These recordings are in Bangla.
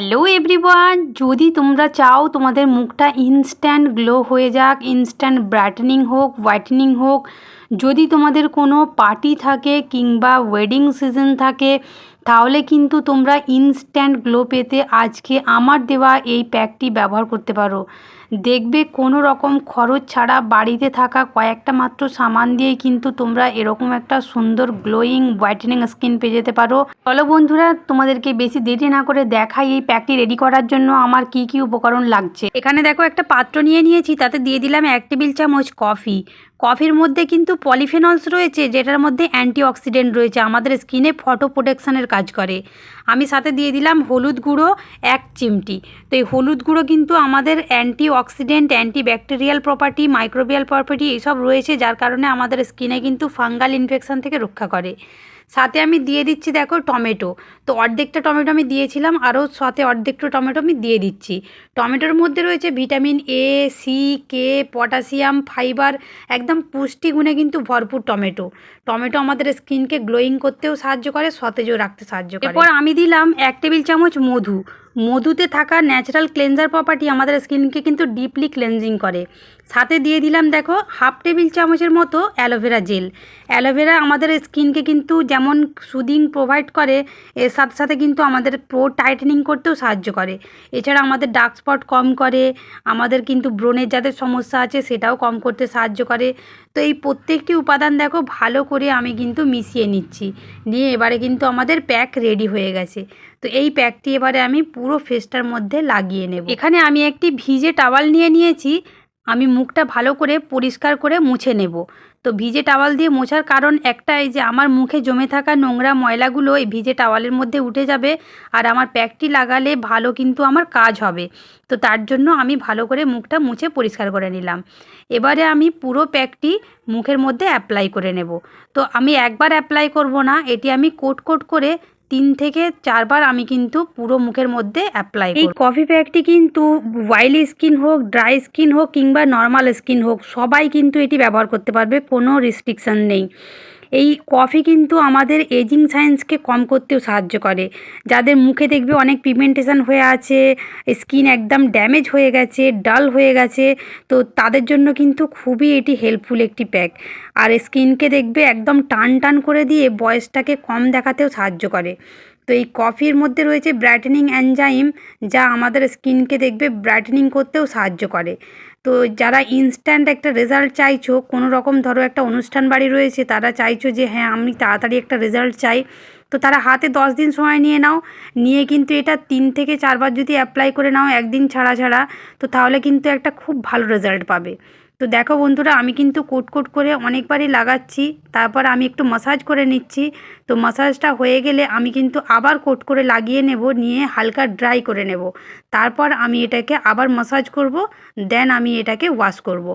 হ্যালো এভরিওয়ান যদি তোমরা চাও তোমাদের মুখটা ইনস্ট্যান্ট গ্লো হয়ে যাক ইনস্ট্যান্ট ব্রাইটেনিং হোক হোয়াইটেনিং হোক, যদি তোমাদের কোনো পার্টি থাকে কিংবা ওয়েডিং সিজন থাকে তাহলে কিন্তু তোমরা ইনস্ট্যান্ট গ্লো পেতে আজকে আমার দেওয়া এই প্যাকটি ব্যবহার করতে পারো। দেখবে কোনো রকম খরচ ছাড়া বাড়িতে থাকা কয়েকটা মাত্র সামান দিয়েই কিন্তু তোমরা এরকম একটা সুন্দর গ্লোয়িং হোয়াইটেনিং স্কিন পেয়ে যেতে পারো। চলো বন্ধুরা, তোমাদেরকে বেশি দেরি না করে দেখাই এই প্যাকটি রেডি করার জন্য আমার কি কি উপকরণ লাগছে। এখানে দেখো একটা পাত্র নিয়ে নিয়েছি, তাতে দিয়ে দিলাম এক টেবিল চামচ কফি কফির মধ্যে কিন্তু পলিফেনলস রয়েছে, যেটার মধ্যে অ্যান্টিঅক্সিডেন্ট রয়েছে। আমাদের স্কিনে ফটো প্রোটেকশানের কাজ করে। আমি সাথে দিয়ে দিলাম হলুদ গুঁড়ো, এক চিমটি। তো এই হলুদ গুঁড়ো কিন্তু আমাদের antioxidant antibacterial property, microbial property, এইসব রয়েছে, যার কারণে আমাদের স্কিনে কিন্তু ফাঙ্গাল ইনফেকশান থেকে রক্ষা করে। সাথে আমি দিয়ে দিচ্ছি, দেখো, টমেটো। তো অর্ধেকটা টমেটো আমি দিয়েছিলাম, আরও সাথে অর্ধেকটা টমেটো আমি দিয়ে দিচ্ছি। টমেটোর মধ্যে রয়েছে vitamin A C K potassium, fibre, একদম পুষ্টিগুণে কিন্তু ভরপুর টমেটো। টমেটো আমাদের স্কিনকে গ্লোয়িং করতেও সাহায্য করে, সতেজও রাখতে সাহায্য করে। এরপর আমি দিলাম এক টেবিল চামচ মধু। মধুতে থাকা ন্যাচারাল ক্লেনজার প্রপার্টি আমাদের স্কিনকে কিন্তু ডিপলি ক্লেনজিং করে। সাথে দিয়ে দিলাম দেখো হাফ টেবিল চামচের মতো অ্যালোভেরা জেল অ্যালোভেরা আমাদের স্কিনকে কিন্তু যেমন সুদিং প্রোভাইড করে, এর সাথে সাথে কিন্তু আমাদের প্রো টাইটেনিং করতেও সাহায্য করে। এছাড়া আমাদের ডার্ক স্পট কম করে, আমাদের কিন্তু ব্রণের যাদের সমস্যা আছে সেটাও কম করতে সাহায্য করে। তো এই প্রত্যেকটি উপাদান দেখো ভালো করে আমি কিন্তু মিশিয়ে নিচ্ছি। নিয়ে এবারে কিন্তু আমাদের প্যাক রেডি হয়ে গেছে। তো এই প্যাকটি এবারে আমি পুরো ফেসটার মধ্যে লাগিয়ে নেব। এখানে আমি একটি ভিজে টাওয়াল নিয়ে নিয়েছি। আমি মুখটা ভালো করে পরিষ্কার করে মুছে নেব। তো ভিজে টাওয়াল দিয়ে মোছার কারণ একটাই যে আমার মুখে জমে থাকা নোংরা ময়লাগুলো এই ভিজে টাওয়ালের মধ্যে উঠে যাবে আর আমার প্যাকটি লাগালে ভালো কিন্তু আমার কাজ হবে। তো তার জন্য আমি ভালো করে মুখটা মুছে পরিষ্কার করে নিলাম। এবারে আমি পুরো প্যাকটি মুখের মধ্যে অ্যাপ্লাই করে নেব। তো আমি একবার অ্যাপ্লাই করব না, এটি আমি কোট কোট করে তিন থেকে চারবার আমি কিন্তু পুরো মুখের মধ্যে অ্যাপ্লাই এই কফি প্যাকটি কিন্তু ওয়াইলি স্কিন হোক ড্রাই স্কিন হোক কিংবা নর্মাল স্কিন হোক সবাই কিন্তু এটি ব্যবহার করতে পারবে কোনো রেস্ট্রিকশান নেই। এই কফি কিন্তু আমাদের এজিং সায়েন্সকে কম করতেও সাহায্য করে। যাদের মুখে দেখবে অনেক পিগমেন্টেশন হয়ে আছে স্কিন একদম ড্যামেজ হয়ে গেছে ডাল হয়ে গেছে, তো তাদের জন্য কিন্তু খুবই এটি হেল্পফুল একটি প্যাক আর স্কিনকে দেখবে একদম টান টান করে দিয়ে বয়সটাকে কম দেখাতেও সাহায্য করে। তো এই কফির মধ্যে রয়েছে ব্রাইটেনিং অ্যানজাইম যা আমাদের স্কিনকে দেখবে ব্রাইটেনিং করতেও সাহায্য করে। তো যারা ইনস্ট্যান্ট একটা রেজাল্ট চাইছো, কোনো রকম ধরো একটা অনুষ্ঠান বাড়ি রয়েছে, তারা চাইছো যে হ্যাঁ আমি তাড়াতাড়ি একটা রেজাল্ট চাই। তো তারা হাতে দশ দিন সময় নিয়ে নাও, নিয়ে কিন্তু এটা তিন থেকে চারবার যদি অ্যাপ্লাই করে নাও, একদিন ছাড়া ছাড়া, তো তাহলে কিন্তু একটা খুব ভালো রেজাল্ট পাবে। তো দেখো বন্ধুরা, আমি কিন্তু কোট কোট করে অনেকবারই লাগাচ্ছি। তারপর আমি একটু মাসাজ করে নিচ্ছি। তো মাসাজটা হয়ে গেলে আমি কিন্তু আবার কোট করে লাগিয়ে নেব, নিয়ে হালকা ড্রাই করে নেব। তারপর আমি এটাকে আবার মাসাজ করব দেন আমি এটাকে ওয়াশ করব।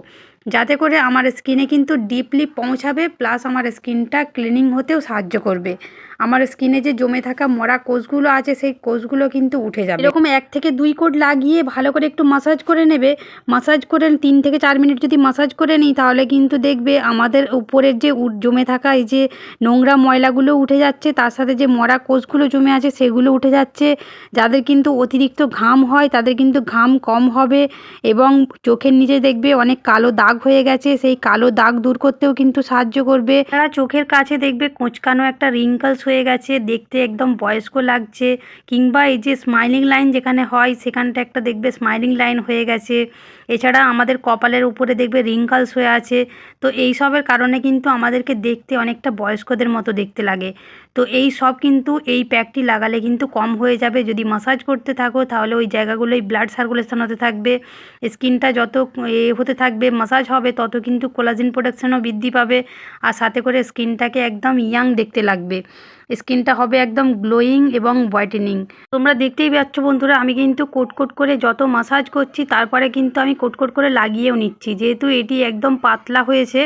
যাতে করে আমার স্কিনে কিন্তু ডিপলি পৌঁছাবে প্লাস আমার স্কিনটা ক্লিনিং হতেও সাহায্য করবে। আমার স্কিনে যে জমে থাকা মরা কোষগুলো আছে, সেই কোষগুলো কিন্তু উঠে যাবে। এরকম এক থেকে দুই কোট লাগিয়ে ভালো করে একটু মাসাজ করে নেবে। মাসাজ করে তিন থেকে চার মিনিট যদি মাসাজ করে নিই, তাহলে কিন্তু দেখবে আমাদের উপরের যে জমে থাকা এই যে নোংরা ময়লাগুলো উঠে যাচ্ছে, তার সাথে যে মরা কোষগুলো জমে আছে, সেগুলো উঠে যাচ্ছে। যাদের কিন্তু অতিরিক্ত ঘাম হয়, তাদের কিন্তু ঘাম কম হবে এবং চোখের নিচে দেখবে অনেক কালো দাগ হয়ে গেছে, সেই কালো দাগ দূর করতেও কিন্তু সাহায্য করবে। তারা চোখের কাছে দেখবে কোঁচকানো একটা রিঙ্কলস হয়ে গেছে, দেখতে একদম বয়স্ক লাগছে। কিংবা এই যে স্মাইলিং লাইন যেখানে হয়, সেখানটা একটা দেখবে স্মাইলিং লাইন হয়ে গেছে। এছাড়া আমাদের কপালের উপরে দেখবে রিঙ্কলস হয়ে আছে। তো এই সবের কারণে কিন্তু আমাদেরকে দেখতে অনেকটা বয়স্কদের মতো দেখতে লাগে। তো এই সব কিন্তু এই প্যাকটি লাগালে কিন্তু কম হয়ে যাবে। যদি মাসাজ করতে থাকো, তাহলে ওই জায়গাগুলোই ব্লাড সার্কুলেশন হতে থাকবে। স্কিনটা যত এ হতে থাকবে মাসাজ হবে, তত কিন্তু কোলাজিন প্রোডাকশনও বৃদ্ধি পাবে আর সাথে করে স্কিনটাকে একদম ইয়াং দেখতে লাগবে। স্কিনটা হবে একদম গ্লোয়িং এবং হোয়াইটেনিং তোমরা দেখতেই পাচ্ছ বন্ধুরা, আমি কিন্তু কোট কোট করে যত মাসাজ করছি, তারপরে কিন্তু আমি কোট কোট করে লাগিয়েও নিচ্ছি। যেহেতু এটি একদম পাতলা হয়েছে,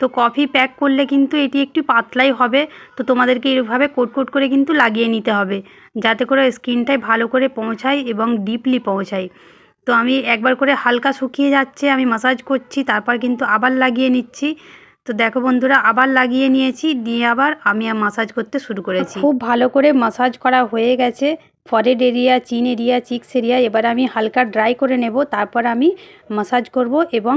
তো কফি প্যাক করলে কিন্তু এটি একটু পাতলাই হবে, তো তোমাদেরকে এইভাবে কোট কোট করে কিন্তু লাগিয়ে নিতে হবে, যাতে করে স্কিনটায় ভালো করে পৌঁছায় এবং ডিপলি পৌঁছায়। তো আমি একবার করে হালকা শুকিয়ে যাচ্ছে আমি মাসাজ করছি তারপর কিন্তু আবার লাগিয়ে নিচ্ছি। তো দেখো বন্ধুরা আবার লাগিয়ে নিয়েছি দিয়ে আবার আমি মাসাজ করতে শুরু করেছি। খুব ভালো করে মাসাজ করা হয়ে গেছে। Forehead area chin area cheeks area এবার আমি হালকা ড্রাই করে নেব তারপর আমি মাসাজ করব এবং